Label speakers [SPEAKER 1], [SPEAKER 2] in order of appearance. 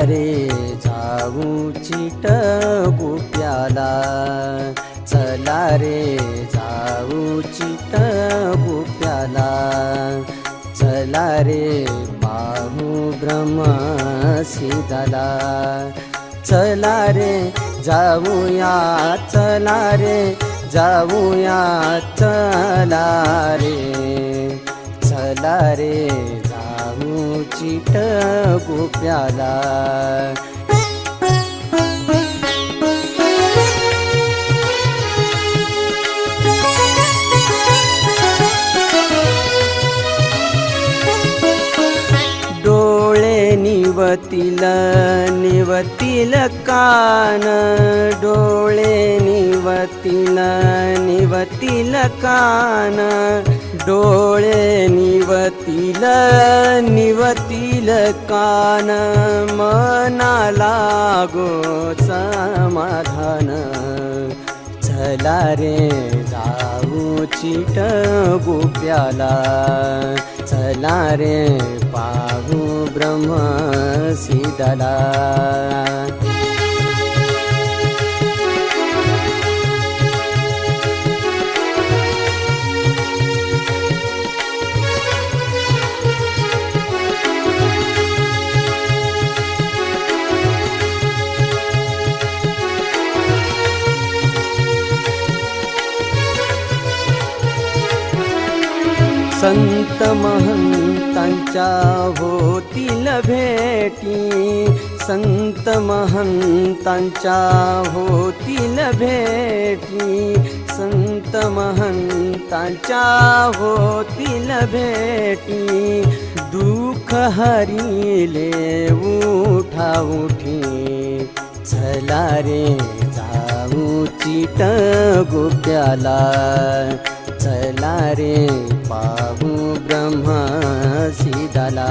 [SPEAKER 1] रे जाऊ चिट गुप्याला. चला रे जाऊ चिट गुप्याला. चला रे पाहू ब्रह्म सीताला चला रे जाऊया चला रे जाऊया चला रे. चला रे चिट गोप्याला डोळे निवतील निवतील कान. डोळे निवतील निवतील कान. डोळे निवतील निवतील कान मनाला गो समाधान. चला रे जाऊ चिट गोप्याला. चला रे पाहू ब्रह्म सीताला संत महंतांच्या होतील भेटी. संत महंतांच्या होतील भेटी. संत महंतांच्या होतील भेटी. दुःख हरिले उठा उठी. चला रे जाऊ चिट गोप्याला रे पाहू ब्रह्म सीताला